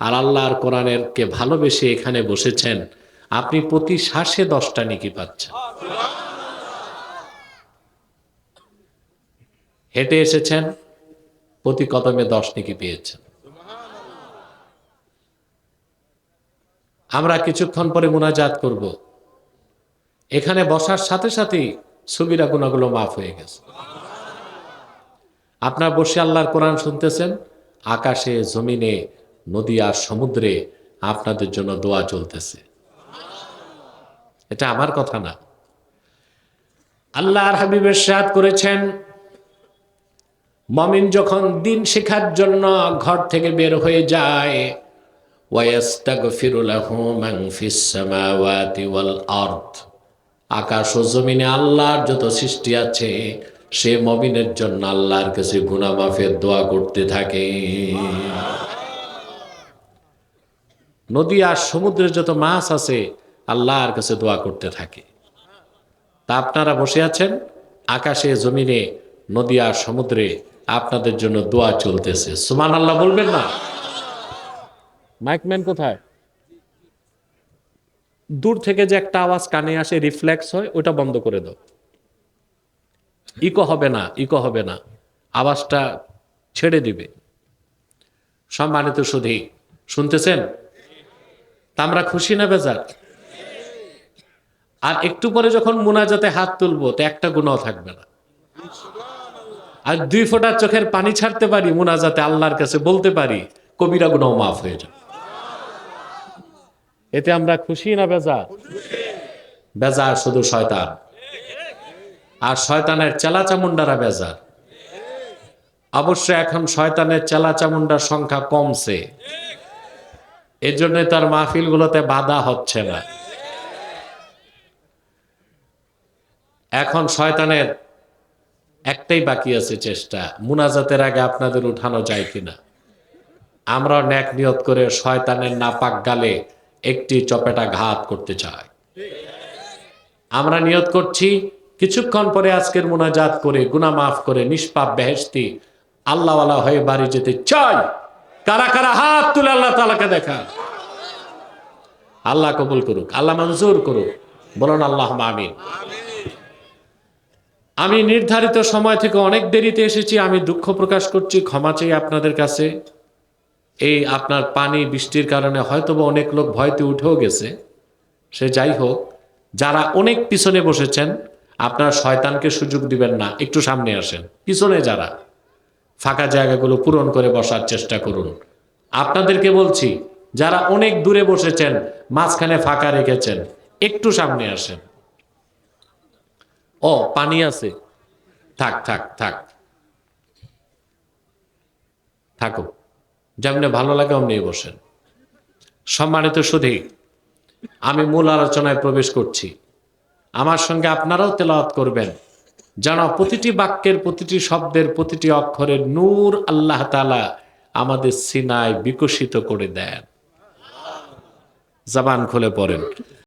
আর আল্লাহর কোরআনের কে ভালোবেসে এখানে বসেছেন, আপনি প্রতি শ্বাসে দশটা নিকি পাচ্ছেন। হেঁটে এসেছেন, প্রতি কদমে দশ নিকি পেয়েছেন। আমরা কিছুক্ষণ পরে মোনাজাত করব। এখানে বসার সাথে সাথেই সুবিরা গুণাগুলো মাফ হয়ে গেছে। আপনার বসে আল্লাহর কোরআন শুনতেছেন, আকাশে, জমিনে নদী আর সমুদ্রে আপনাদের জন্য দোয়া চলতেছে। এটা আমার কথা না। আল্লাহর হাবিবের সাদ করেছেন, মমিন যখন দিন শেখার জন্য ঘর থেকে বের হয়ে যায় আকাশ ও জমিনে আল্লাহর যত সৃষ্টি আছে, সে মমিনের জন্য আল্লাহর কাছে গুনাহ মাফের দোয়া করতে থাকে। নদী আর সমুদ্রের যত মাছ আছে, আল্লাহর কাছে দোয়া করতে থাকে। তা আপনারা বসে আছেন? আকাশে, জমিনে, নদী আর সমুদ্রে আপনাদের জন্য দোয়া চলতেছে। সুমান আল্লাহ বলবেন না? মাইকম্যান কোথায়? দূর থেকে যে একটা আওয়াজ কানে আসে, রিফ্লেক্স হয়, ওটা বন্ধ করে দাও। ইকো হবে না, ইকো হবে না। আওয়াজটা ছেড়ে দিবে। সম্মানিত সুধী, শুনতেছেন? তা আমরা খুশি না বেজার? আর একটু পরে যখন মুনাজাতে হাত তুলবো, তো একটা গুণাও থাকবে না। আর দুই ফোঁটা চোখের পানি ছাড়তে পারি, মুনাজাতে আল্লাহর কাছে বলতে পারি, কবিরা গুণাও মাফ হয়ে যাবে। এতে আমরা খুশি না বেজার? বেজার শুধু শয়তান। আর শয়তানের চেলা চামুন্ডারা বেজার। অবশ্য এখন শয়তানের চেলা চামুন্ডার সংখ্যা কমছে। এর জন্য তার মাহফিলগুলোতে বাধা হচ্ছে না। এখন শয়তানের একটাই বাকি আছে চেষ্টা, মুনাজাতের আগে আপনাদের উঠানো যায় কিনা। আমরা ন্যাক নিয়ত করে শয়তানের নাপাক গালে একটি চপেটা ঘাত করতে চাই। আমরা নিয়ত করছি, কিছুক্ষণ পরে আজকের মুনাজাত করে গুনা মাফ করে, নিষ্পাপ বেহেস্তি আল্লাহওয়ালা হয়ে বাড়ি যেতে চাই। কারা কারা হাত তুলে আল্লাহ তালাকে দেখা আল্লাহ কবুল করুক, আল্লাহ মঞ্জুর করুক। বলুন আল্লাহ আমিন। আমি নির্ধারিত সময় থেকে অনেক দেরিতে এসেছি, আমি দুঃখ প্রকাশ করছি, ক্ষমা চাই আপনাদের কাছে। এই আপনার পানি, বৃষ্টির কারণে হয়তোবা অনেক লোক ভয়তে উঠেও গেছে। সে যাই হোক, যারা অনেক পিছনে বসেছেন, আপনার শয়তানকে সুযোগ দিবেন না, একটু সামনে আসেন। পিছনে যারা, ফাঁকা জায়গাগুলো পূরণ করে বসার চেষ্টা করুন। আপনাদেরকে বলছি, যারা অনেক দূরে বসেছেন মাঝখানে ফাঁকা রেখেছেন। একটু সামনে আসেন। ও, পানি আছে। থাক থাক থাক। থাকো। যেমনি ভালো লাগে অমনি বসেন। সম্মানিত সুধী, আমি মূল আলোচনায় প্রবেশ করছি। আমার সঙ্গে আপনারাও তেলাওয়াত করবেন। যেন প্রতিটি বাক্যের, প্রতিটি শব্দের, প্রতিটি অক্ষরের নূর আল্লাহ তালা আমাদের সিনায় বিকশিত করে দেন। জবান খুলে পড়েন।